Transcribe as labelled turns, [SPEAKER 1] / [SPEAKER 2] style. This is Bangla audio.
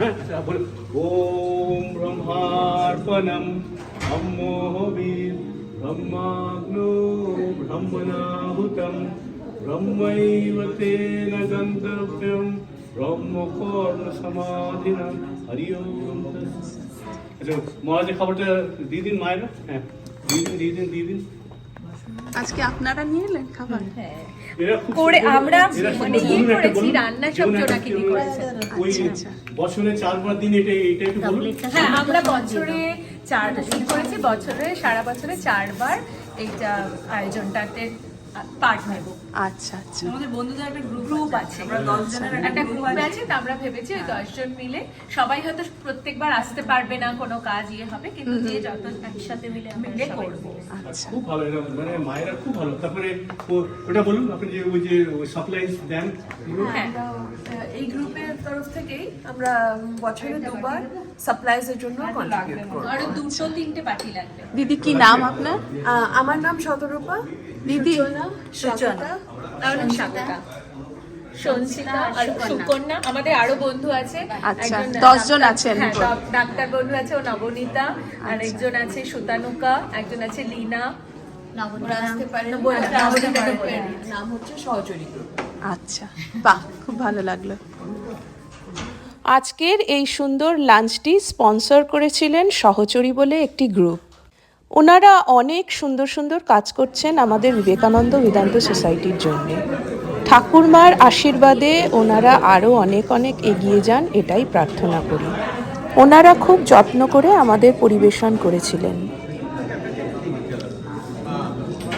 [SPEAKER 1] হ্যাঁ আচ্ছা, বলো। ওম ব্রহ্মার্পণম ব্রহ্মোহবীর ব্রহ্মাগ্নো ব্রহ্মণাহুতম ব্রহ্মৈব তেন গন্তব্যম ব্রহ্মকর্ণ সমাধিনা হরি ওম তৎসৎ। আচ্ছা মহারাজের খবরটা দিয়ে দিন মায়ের হ্যাঁ দিয়ে দিন দিয়ে দিন দিয়ে দিন
[SPEAKER 2] আজকে আপনারা নিয়ে এলেন খাবার
[SPEAKER 3] করে আমরা মানে ইয়ে করেছি, রান্না সব
[SPEAKER 1] কেউ-
[SPEAKER 3] করেছে।
[SPEAKER 2] আচ্ছা, আচ্ছা।
[SPEAKER 1] বছরে চারবার দিন এটা এটা একটু বলুন
[SPEAKER 3] হ্যাঁ আমরা বছরে চার করেছি বছরে সারা বছরে চারবার এইটা আয়োজনটাতে পার্ট নেব।
[SPEAKER 2] আচ্ছা আচ্ছা।
[SPEAKER 3] আমাদের বন্ধুদের একটা গ্রুপ আছে আমরা দশ একটা গ্রুপ আছে। তো আমরা ভেবেছি ওই দশজন মিলে সবাই হয়তো প্রত্যেকবার আসতে পারবে না কোনো কাজ ইয়ে হবে কিন্তু যে যত একসাথে মিলে মিলে করব।
[SPEAKER 2] আচ্ছা।
[SPEAKER 1] খুব ভালো এটা মানে মায়েরা খুব ভালো। তারপরে ওটা বলুন আপনি যে ওই যে সাপ্লাই দেন
[SPEAKER 3] হ্যাঁ।
[SPEAKER 4] আমরা আহ, এই গ্রুপের তরফ থেকেই আমরা বছরে দুবার সাপ্লাইজের জন্য কন্ট্রিবিউট
[SPEAKER 3] আরও দুটো তিনটে পার্টি লাগবে।
[SPEAKER 2] দিদি কি নাম আপনার?
[SPEAKER 4] আহ, আমার নাম শতরূপা।
[SPEAKER 2] দিদি
[SPEAKER 4] সূচনা
[SPEAKER 3] তাহলে সাতটা সঞ্চিতা আর সুকন্যা। আমাদের আরও বন্ধু আছে।
[SPEAKER 2] আচ্ছা, দশজন আছেন।
[SPEAKER 3] হ্যাঁ, ডাক্তার বন্ধু আছে ও নবনীতা আর একজন আছে সুতানুকা একজন আছে লীনা।
[SPEAKER 4] নাম হচ্ছে সহচরী
[SPEAKER 2] আচ্ছা বাহ খুব ভালো লাগল। আজকের এই সুন্দর লাঞ্চটি স্পন্সর করেছিলেন সহচরী বলে একটি গ্রুপ। ওনারা অনেক সুন্দর সুন্দর কাজ করছেন আমাদের বিবেকানন্দ বেদান্ত সোসাইটির জন্য। ঠাকুরমার আশীর্বাদে ওনারা আরও অনেক অনেক এগিয়ে যান, এটাই প্রার্থনা করি। ওনারা খুব যত্ন করে আমাদের পরিবেশন করেছিলেন।